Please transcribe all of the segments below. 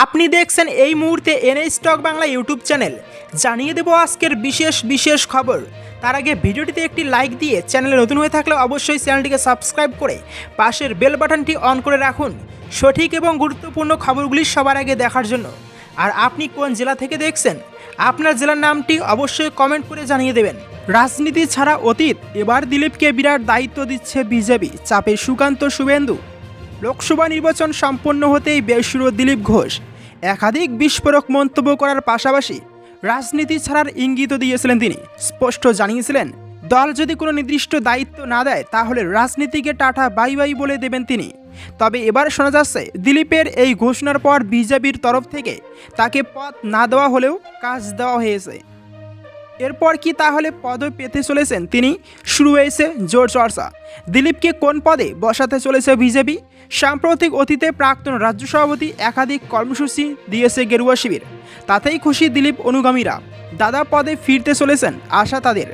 আপনি দেখছেন এই মুহূর্তে NA stock Bangla YouTube channel. জানিয়ে দেব আজকের বিশেষ বিশেষ খবর। তার আগে ভিডিওটিতে একটি লাইক দিয়ে চ্যানেলে নতুন হয়ে থাকলে অবশ্যই চ্যানেলটিকে সাবস্ক্রাইব করে পাশের বেল বাটনটি অন করে রাখুন। সঠিক এবং গুরুত্বপূর্ণ খবরগুলি সবার আগে দেখার জন্য। আর আপনি কোন জেলা থেকে দেখছেন? আপনার জেলার নামটি অবশ্যই কমেন্ট করে জানিয়ে দেবেন। রাজনীতি ছাড়া অতীত, এবার দিলীপকে বিরাট দায়িত্ব দিচ্ছে বিজেপি। চাপে সুকান্ত শুভেন্দু। লোকসভা নির্বাচন সম্পন্ন হতেই বেসুরো দিলীপ ঘোষ একাধিক বিস্ফোরক মন্তব্য করার পাশাপাশি রাজনীতি ছাড়ার ইঙ্গিতও দিয়েছিলেন তিনি। স্পষ্ট জানিয়েছিলেন, দল যদি কোনো নির্দিষ্ট দায়িত্ব না দেয়, তাহলে রাজনীতিকে টাটা বাই বাই বলে দেবেন তিনি। তবে এবার শোনা যাচ্ছে, দিলীপের এই ঘোষণার পর বিজেপির তরফ থেকে তাকে পদ না দেওয়া হলেও কাজ দেওয়া হয়েছে। এরপর কি তাহলে পদ পেতে চলেছেন তিনি? শুরু হয়েছে জোর চর্চা। দিলীপকে কোন পদে বসাতে চলেছে বিজেপি? সাম্প্রতিক অতীতে প্রাক্তন রাজ্য সভাপতি একাধিক কর্মসূচি দিয়েছে গেরুয়া শিবির। তাতেই খুশি দিলীপ অনুগামীরা। দাদা পদে ফিরতে চলেছেন আশা তাদের।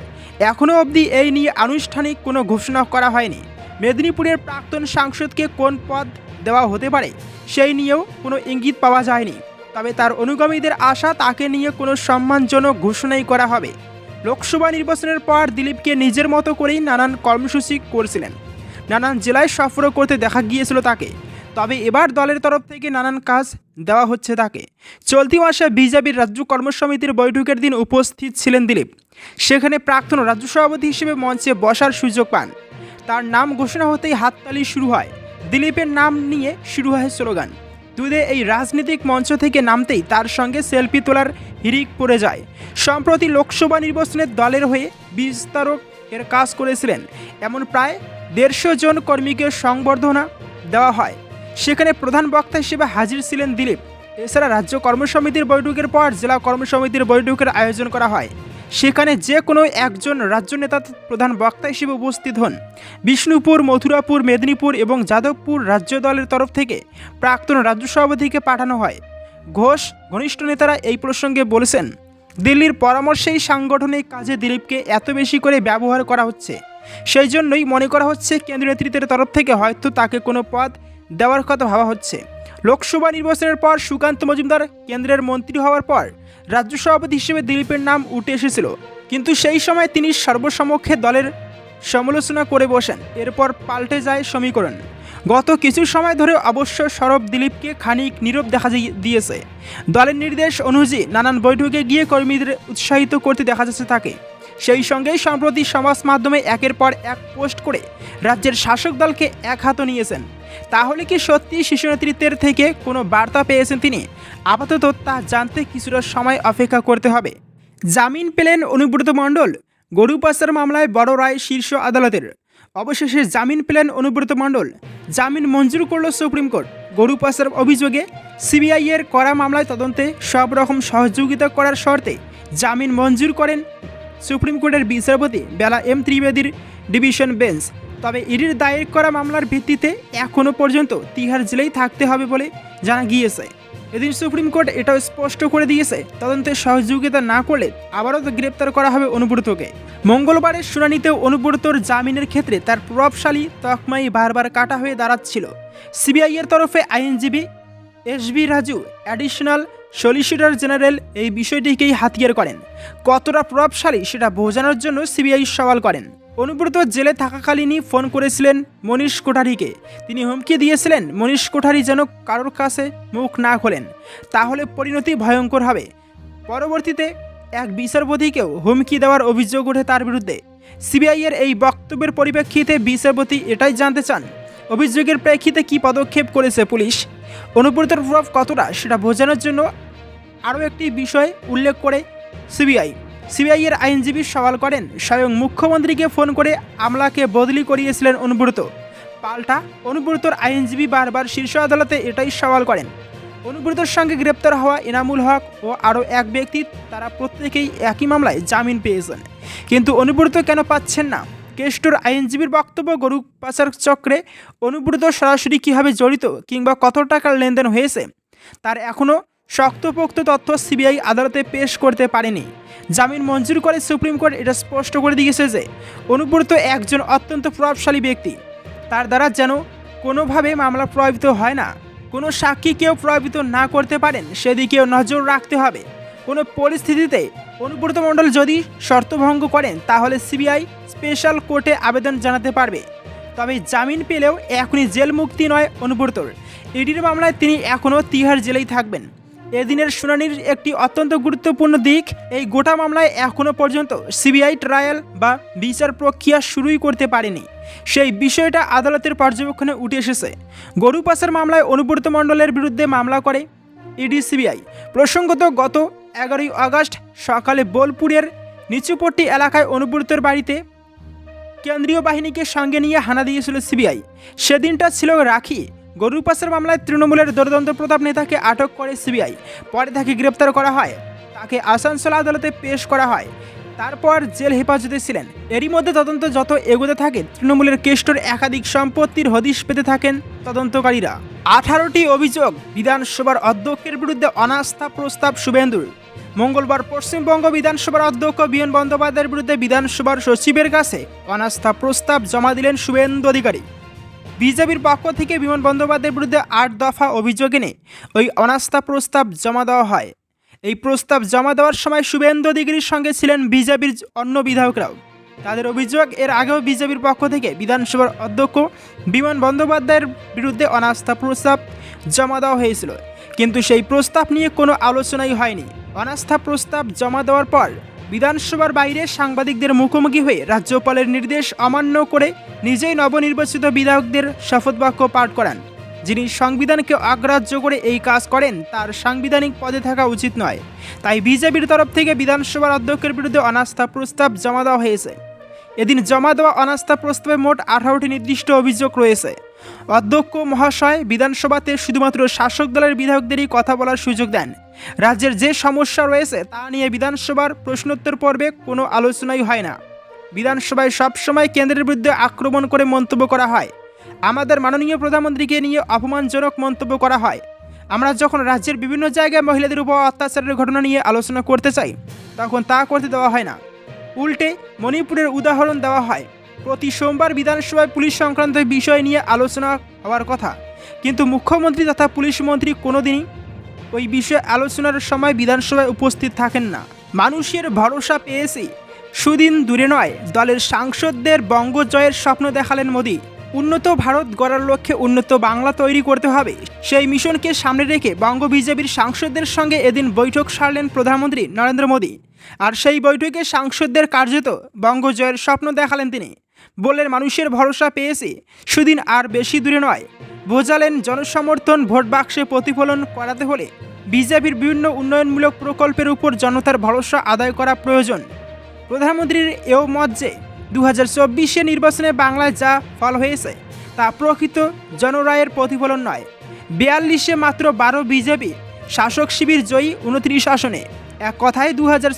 এখনও অবধি এই নিয়ে আনুষ্ঠানিক কোনো ঘোষণা করা হয়নি। মেদিনীপুরের প্রাক্তন সাংসদকে কোন পদ দেওয়া হতে পারে, সেই নিয়েও কোনো ইঙ্গিত পাওয়া যায়নি। তবে তার অনুগামীদের আশা, তাকে নিয়ে কোনো সম্মানজনক ঘোষণাই করা হবে। লোকসভা নির্বাচনের পর দিলীপকে নিজের মতো করেই নানান কর্মসূচি করছিলেন। নানান জেলায় সফরও করতে দেখা গিয়েছিল তাকে। তবে এবার দলের তরফ থেকে নানান কাজ দেওয়া হচ্ছে তাকে। চলতি মাসে বিজেপির রাজ্য কর্মসমিতির বৈঠকের দিন উপস্থিত ছিলেন দিলীপ। সেখানে প্রাক্তন রাজ্য সভাপতি হিসেবে মঞ্চে বসার সুযোগ পান। তার নাম ঘোষণা হতেই হাততালি শুরু হয়। দিলীপের নাম নিয়ে শুরু হয় স্লোগান। দুধে এই রাজনৈতিক মঞ্চ থেকে নামতেই তার সঙ্গে সেলফি তোলার হিরিক পড়ে যায়। সম্প্রতি লোকসভা নির্বাচনে দলের হয়ে বিস্তারক এর কাজ করেছিলেন। এমন প্রায় দেড়শো জন কর্মীকে সংবর্ধনা দেওয়া হয়। সেখানে প্রধান বক্তা হিসেবে হাজির ছিলেন দিলীপ। এছাড়া রাজ্য কর্মসমিতির বৈঠকের পর জেলা কর্মসমিতির বৈঠকের আয়োজন করা হয়। সেখানে যে কোনো একজন রাজ্য নেতা প্রধান বক্তা হিসেবে উপস্থিত হন। বিষ্ণুপুর, মথুরাপুর, মেদিনীপুর এবং যাদবপুর রাজ্য দলের তরফ থেকে প্রাক্তন রাজ্য সভাপতিকে পাঠানো হয়। ঘোষ, ঘনিষ্ঠ নেতারা এই প্রসঙ্গে বলেছেন, দিল্লির পরামর্শেই সাংগঠনিক কাজে দিলীপকে এত বেশি করে ব্যবহার করা হচ্ছে। সেই জন্যই মনে করা হচ্ছে কেন্দ্রীয় নেতৃত্বের তরফ থেকে হয়তো তাকে কোনো পদ দেওয়ার কথা ভাবা হচ্ছে। লোকসভা নির্বাচনের পর সুকান্ত মজুমদার কেন্দ্রের মন্ত্রী হওয়ার পর রাজ্য সভাপতি হিসেবে দিলীপের নাম উঠে এসেছিল। কিন্তু সেই সময় তিনি সর্বসমক্ষে দলের সমালোচনা করে বসেন। এরপর পাল্টে যায় সমীকরণ। গত কিছু সময় ধরে অবশ্য সরব দিলীপকে খানিক নীরব দেখা দিয়েছে। দলের নির্দেশ অনুযায়ী নানান বৈঠকে গিয়ে কর্মীদের উৎসাহিত করতে দেখা যাচ্ছে তাকে। সেই সঙ্গেই সম্প্রতি সমাজ মাধ্যমে একের পর এক পোস্ট করে রাজ্যের শাসক দলকে এক হাতে নিয়েছেন। তাহলে কি সত্যি শিশু নেতৃত্বের থেকে কোনো বার্তা পেয়েছেন তিনি? আপাতত তা জানতে কিছুটা সময় অপেক্ষা করতে হবে। জামিন পেলেন অনুব্রত মণ্ডল। গরু পাচার মামলায় বড় রায় শীর্ষ আদালতের। অবশেষে জামিন পেলেন অনুব্রত মণ্ডল। জামিন মঞ্জুর করল সুপ্রিম কোর্ট। গরু পাচার অভিযোগে সিবিআই এর করা মামলায় তদন্তে সব রকম সহযোগিতা করার শর্তে জামিন মঞ্জুর করেন সুপ্রিম কোর্টের বিচারপতি বেলা এম ত্রিবেদীর ডিভিশন বেঞ্চ। তবে ইডির দায়ের করা মামলার ভিত্তিতে এখনও পর্যন্ত তিহার জেলেই থাকতে হবে বলে জানা গিয়েছে। এদিন সুপ্রিম কোর্ট এটাও স্পষ্ট করে দিয়েছে, তদন্তে সহযোগিতা না করলে আবারও গ্রেপ্তার করা হবে অনুব্রতকে। মঙ্গলবারের শুনানিতেও অনুব্রতর জামিনের ক্ষেত্রে তার প্রভাবশালী তকমাই বারবার কাটা হয়ে দাঁড়াচ্ছিল। সিবিআইয়ের তরফে আইনজীবী S B Raju additional solicitor general এই বিষয়টিকেই হাতিয়ার করেন। কতটা প্রভাবশালী সেটা বোঝানোর জন্য সিবিআই সওয়াল করেন। অনুব্রত জেলে থাকাকালীনই ফোন করেছিলেন মনীষ কোঠারিকে। তিনি হুমকি দিয়েছিলেন মনীষ কোঠারি যেন কারোর কাছে মুখ না খোলেন। তাহলে পরিণতি ভয়ঙ্কর হবে। পরবর্তীতে এক বিচারপতিকেও হুমকি দেওয়ার অভিযোগ ওঠে তার বিরুদ্ধে। সিবিআইয়ের এই বক্তব্যের পরিপ্রেক্ষিতে বিচারপতি এটাই জানতে চান। অভিযোগের প্রেক্ষিতে কী পদক্ষেপ করেছে পুলিশ? অনুব্রতের প্রভাব কতটা সেটা বোঝানোর জন্য আরও একটি বিষয় উল্লেখ করে সিবিআই। সিবিআই এর আইনজীবী সওয়াল করেন, স্বয়ং মুখ্যমন্ত্রীকে ফোন করে আমলাকে বদলি করিয়েছিলেন অনুব্রত পাল্টা অনুব্রতর আইনজীবী বারবার শীর্ষ আদালতে এটাই সওয়াল করেন। অনুব্রতর সঙ্গে গ্রেপ্তার হওয়া এনামুল হক ও আরও এক ব্যক্তি, তারা প্রত্যেকেই একই মামলায় জামিন পেয়েছেন। কিন্তু অনুব্রত কেন পাচ্ছেন না? কেষ্টর আইনজীবীর বক্তব্য গরু পাচার চক্রে অনুব্রত সরাসরি কীভাবে জড়িত কিংবা কত টাকার লেনদেন হয়েছে, তার এখনও শক্তপোক্ত তথ্য সিবিআই আদালতে পেশ করতে পারেনি। জামিন মঞ্জুর করে সুপ্রিম কোর্ট এটা স্পষ্ট করে দিয়েছে যে, অনুব্রত একজন অত্যন্ত প্রভাবশালী ব্যক্তি। তার দ্বারা যেন কোনোভাবে মামলা প্রভাবিত হয় না, কোনো সাক্ষীকেও প্রভাবিত না করতে পারেন, সেদিকেও নজর রাখতে হবে। কোনো পরিস্থিতিতে অনুব্রত মণ্ডল যদি শর্তভঙ্গ করেন, তাহলে সিবিআই স্পেশাল কোর্টে আবেদন জানাতে পারবে। তবে জামিন পেলেও এখনই জেল মুক্তি নয় অনুব্রতর। ইডির মামলায় তিনি এখনও তিহার জেলেই থাকবেন। এদিনের শুনানির একটি অত্যন্ত গুরুত্বপূর্ণ দিক, এই গোটা মামলায় এখনও পর্যন্ত সিবিআই ট্রায়াল বা বিচার প্রক্রিয়া শুরুই করতে পারেনি। সেই বিষয়টা আদালতের পর্যবেক্ষণে উঠে এসেছে। গরু পাচার মামলায় অনুব্রত মণ্ডলের বিরুদ্ধে মামলা করে ইডি সিবিআই। প্রসঙ্গত গত এগারোই আগস্ট সকালে বোলপুরের নিচুপট্টি এলাকায় অনুব্রতর বাড়িতে কেন্দ্রীয় বাহিনীকে সঙ্গে নিয়ে হানা দিয়েছিল সিবিআই। সেদিনটা ছিল রাখি। গরু পাচার মামলায় তৃণমূলের দরদন্ত প্রতাপ নেতাকে আটক করে সিবিআই। পরে তাকে গ্রেপ্তার করা হয়। তাকে আসানসোল আদালতে পেশ করা হয়। তারপর জেল হেফাজতে ছিলেন। এরই মধ্যে তদন্ত যত এগোতে থাকে, তৃণমূলের কেষ্টর একাধিক সম্পত্তির হদিশ পেতে থাকেন তদন্তকারীরা। আঠারোটি অভিযোগ বিধানসভার অধ্যক্ষের বিরুদ্ধে অনাস্থা প্রস্তাব শুভেন্দুর। মঙ্গলবার পশ্চিমবঙ্গ বিধানসভার অধ্যক্ষ বিএন বন্দ্যোপাধ্যায়ের বিরুদ্ধে বিধানসভার সচিবের কাছে অনাস্থা প্রস্তাব জমা দিলেন শুভেন্দু অধিকারী। বিজেপির পক্ষ থেকে বিমান বন্দ্যোপাধ্যায়ের বিরুদ্ধে আট দফা অভিযোগ এনে ওই অনাস্থা প্রস্তাব জমা দেওয়া হয়। এই প্রস্তাব জমা দেওয়ার সময় শুভেন্দু অধিকারীর সঙ্গে ছিলেন বিজেপির অন্য বিধায়করাও। তাদের অভিযোগ, এর আগেও বিজেপির পক্ষ থেকে বিধানসভার অধ্যক্ষ বিমান বন্দ্যোপাধ্যায়ের বিরুদ্ধে অনাস্থা প্রস্তাব জমা দেওয়া হয়েছিল। কিন্তু সেই প্রস্তাব নিয়ে কোনো আলোচনাই হয়নি। অনাস্থা প্রস্তাব জমা দেওয়ার পর বিধানসভার বাইরে সাংবাদিকদের মুখোমুখি হয়ে রাজ্যপালের নির্দেশ অমান্য করে নিজেই নবনির্বাচিত বিধায়কদের শপথ বাক্য পাঠ করান। যিনি সংবিধানকে অগ্রাহ্য করে এই কাজ করেন, তার সাংবিধানিক পদে থাকা উচিত নয়। তাই বিজেপির তরফ থেকে বিধানসভার অধ্যক্ষের বিরুদ্ধে অনাস্থা প্রস্তাব জমা দেওয়া হয়েছে। এদিন জমা দেওয়া অনাস্থা প্রস্তাবে মোট আঠারোটি নির্দিষ্ট অভিযোগ রয়েছে। অধ্যক্ষ মহাশয় বিধানসভাতে শুধুমাত্র শাসক দলের বিধায়কদেরই কথা বলার সুযোগ দেন। রাজ্যের যে সমস্যা রয়েছে তা নিয়ে বিধানসভার প্রশ্নোত্তর পর্বে কোনো আলোচনাই হয় না। বিধানসভায় সবসময় কেন্দ্রের বিরুদ্ধে আক্রমণ করে মন্তব্য করা হয়। আমাদের মাননীয় প্রধানমন্ত্রীকে নিয়ে অপমানজনক মন্তব্য করা হয়। আমরা যখন রাজ্যের বিভিন্ন জায়গায় মহিলাদের উপর অত্যাচারের ঘটনা নিয়ে আলোচনা করতে চাই, তখন তা করতে দেওয়া হয় না। উল্টে মণিপুরের উদাহরণ দেওয়া হয়। প্রতি সোমবার বিধানসভায় পুলিশ সংক্রান্ত বিষয় নিয়ে আলোচনা হওয়ার কথা। কিন্তু মুখ্যমন্ত্রী তথা পুলিশ মন্ত্রী কোনোদিনই ওই বিষয়ে আলোচনার সময় বিধানসভায় উপস্থিত থাকেন না। মানুষের ভরসা পেয়েছে। সুদিন দূরে নয়, দলের সাংসদদের বঙ্গ জয়ের স্বপ্ন দেখালেন মোদী। উন্নত ভারত গড়ার লক্ষ্যে উন্নত বাংলা তৈরি করতে হবে। সেই মিশনকে সামনে রেখে বঙ্গ বিজেপির সাংসদদের সঙ্গে এদিন বৈঠক সারলেন প্রধানমন্ত্রী নরেন্দ্র মোদী। আর সেই বৈঠকে সাংসদদের কার্যত বঙ্গজয়ের স্বপ্ন দেখালেন তিনি। বললেন মানুষের ভরসা পেয়েছি, সুদিন আর বেশি দূরে নয়। বোঝালেন জনসমর্থন ভোট বাক্সে প্রতিফলন করাতে হলে বিজেপির বিভিন্ন উন্নয়নমূলক প্রকল্পের উপর জনতার ভরসা আদায় করা প্রয়োজন। প্রধানমন্ত্রীর এও মত যে দু হাজার নির্বাচনে বাংলায় যা ফল হয়েছে, তা প্রকৃত জনরায়ের প্রতিফলন নয়। বিয়াল্লিশে মাত্র বারো বিজেপি শাসক শিবির জয়ী উনত্রিশ আসনে। এক কথায় দু হাজার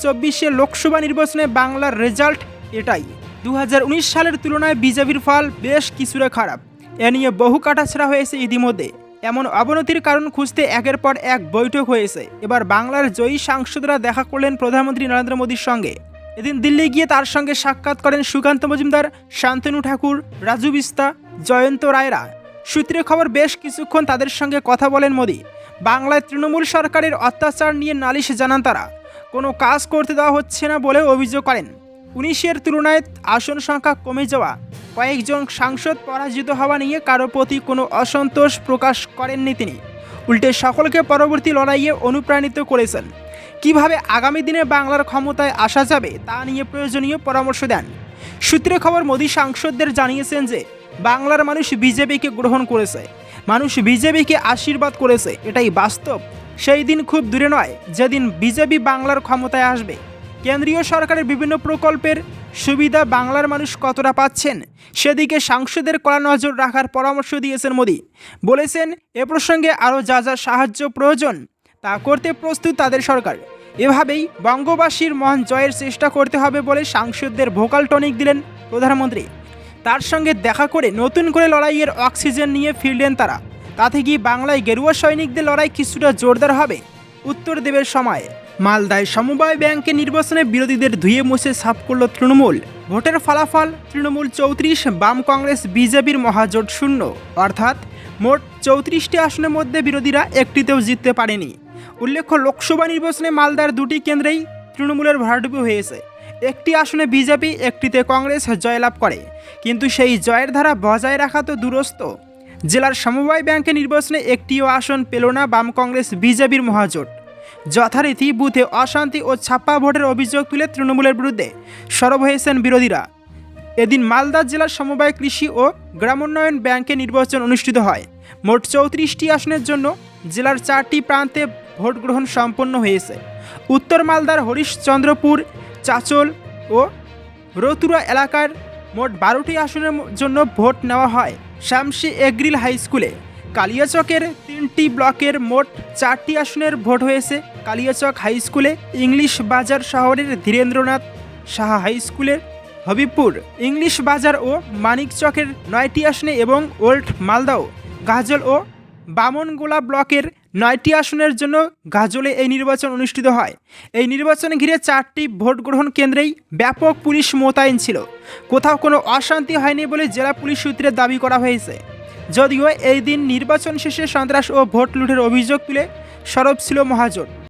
লোকসভা নির্বাচনে বাংলার রেজাল্ট এটাই। দু হাজার উনিশ সালের তুলনায় বিজেপির ফল বেশ কিছুটা খারাপ। এ নিয়ে বহু কাটাছড়া হয়েছে ইতিমধ্যে। এমন অবনতির কারণ খুঁজতে একের পর এক বৈঠক হয়েছে। এবার বাংলার জয়ী সাংসদরা দেখা করলেন প্রধানমন্ত্রী নরেন্দ্র মোদীর সঙ্গে। এদিন দিল্লি গিয়ে তার সঙ্গে সাক্ষাৎ করেন সুকান্ত মজুমদার, শান্তনু ঠাকুর, রাজু বিস্তা, জয়ন্ত রায়রা। সূত্রে খবর বেশ কিছুক্ষণ তাদের সঙ্গে কথা বলেন মোদী। বাংলায় তৃণমূল সরকারের অত্যাচার নিয়ে নালিশ জানান তারা। কোনো কাজ করতে দেওয়া হচ্ছে না বলেও অভিযোগ করেন। উনিশের তুলনায় আসন সংখ্যা কমে যাওয়া, কয়েকজন সাংসদ পরাজিত হওয়া নিয়ে কারও প্রতি কোনো অসন্তোষ প্রকাশ করেননি তিনি। উল্টে সকলকে পরবর্তী লড়াইয়ে অনুপ্রাণিত করেছেন। কীভাবে আগামী দিনে বাংলার ক্ষমতায় আসা যাবে তা নিয়ে প্রয়োজনীয় পরামর্শ দেন। সূত্রে খবর, মোদী সাংসদদের জানিয়েছেন যে, বাংলার মানুষ বিজেপিকে গ্রহণ করেছে। মানুষ বিজেপিকে আশীর্বাদ করেছে, এটাই বাস্তব। সেই দিন খুব দূরে নয়, যেদিন বিজেপি বাংলার ক্ষমতায় আসবে। কেন্দ্রীয় সরকারের বিভিন্ন প্রকল্পের সুবিধা বাংলার মানুষ কতটা পাচ্ছেন, সেদিকে সাংসদের কড়া নজর রাখার পরামর্শ দিয়েছেন মোদী। বলেছেন, এ প্রসঙ্গে আরও যা যা সাহায্য প্রয়োজন, তা করতে প্রস্তুত তাদের সরকার। এভাবেই বঙ্গবাসীর মহান জয়ের চেষ্টা করতে হবে বলে সাংসদদের ভোকাল টনিক দিলেন প্রধানমন্ত্রী। তার সঙ্গে দেখা করে নতুন করে লড়াইয়ের অক্সিজেন নিয়ে ফিরলেন তারা। তাতে কি বাংলায় গেরুয়া সৈনিকদের লড়াই কিছুটা জোরদার হবে? উত্তর দেবের সময়। মালদায় সমবায় ব্যাংকের নির্বাচনে বিরোধীদের ধুয়ে মুছে সাফ করল তৃণমূল। ভোটের ফলাফল তৃণমূল চৌত্রিশ, বাম কংগ্রেস, বিজেপির মহাজোট শূন্য। অর্থাৎ মোট চৌত্রিশটি আসনের মধ্যে বিরোধীরা একটিতেও জিততে পারেনি। উল্লেখ্য, লোকসভা নির্বাচনে মালদার দুটি কেন্দ্রেই তৃণমূলের ভরাডুবি হয়েছে। একটি আসনে বিজেপি, একটিতে কংগ্রেস জয়লাভ করে। কিন্তু সেই জয়ের ধারা বজায় রাখা তো দূরস্থ জেলার সমবায় ব্যাংকের নির্বাচনে একটিও আসন পেল না বাম কংগ্রেস বিজেপির মহাজোট। যথারীতি বুথে অশান্তি ও ছাপ্পা ভোটের অভিযোগ তুলে তৃণমূলের বিরুদ্ধে সরব হয়েছেন বিরোধীরা। এদিন মালদা জেলার সমবায় কৃষি ও গ্রামোন্নয়ন ব্যাংকে নির্বাচন অনুষ্ঠিত হয়। মোট চৌত্রিশটি আসনের জন্য জেলার চারটি প্রান্তে ভোট গ্রহণ সম্পন্ন হয়েছে। উত্তর মালদার হরিশচন্দ্রপুর চাচল ও রতুরা এলাকার মোট বারোটি আসনের জন্য ভোট নেওয়া হয় শামসি এগ্রিল হাই স্কুলে। কালিয়াচকের তিনটি ব্লকের মোট চারটি আসনের ভোট হয়েছে। কালিয়াচক হাই স্কুলে ইংলিশ বাজার শহরের ধীরেন্দ্রনাথ সাহা হাই স্কুলের হবিবপুর, ইংলিশ বাজার ও মানিকচকের নয়টি আসনে এবং ওল্ড মালদাও, গাজল ও বামনগোলা ব্লকের নয়টি আসনের জন্য গাজলে এই নির্বাচন অনুষ্ঠিত হয়। এই নির্বাচন ঘিরে চারটি ভোট গ্রহণ কেন্দ্রেই ব্যাপক পুলিশ মোতায়েন ছিল। কোথাও কোনো অশান্তি হয়নি বলে জেলা পুলিশ সূত্রে দাবি করা হয়েছে। যদিও এই দিন নির্বাচন শেষে সন্ত্রাস ও ভোট লুটের অভিযোগ তুলে সরব ছিল মহাজোট।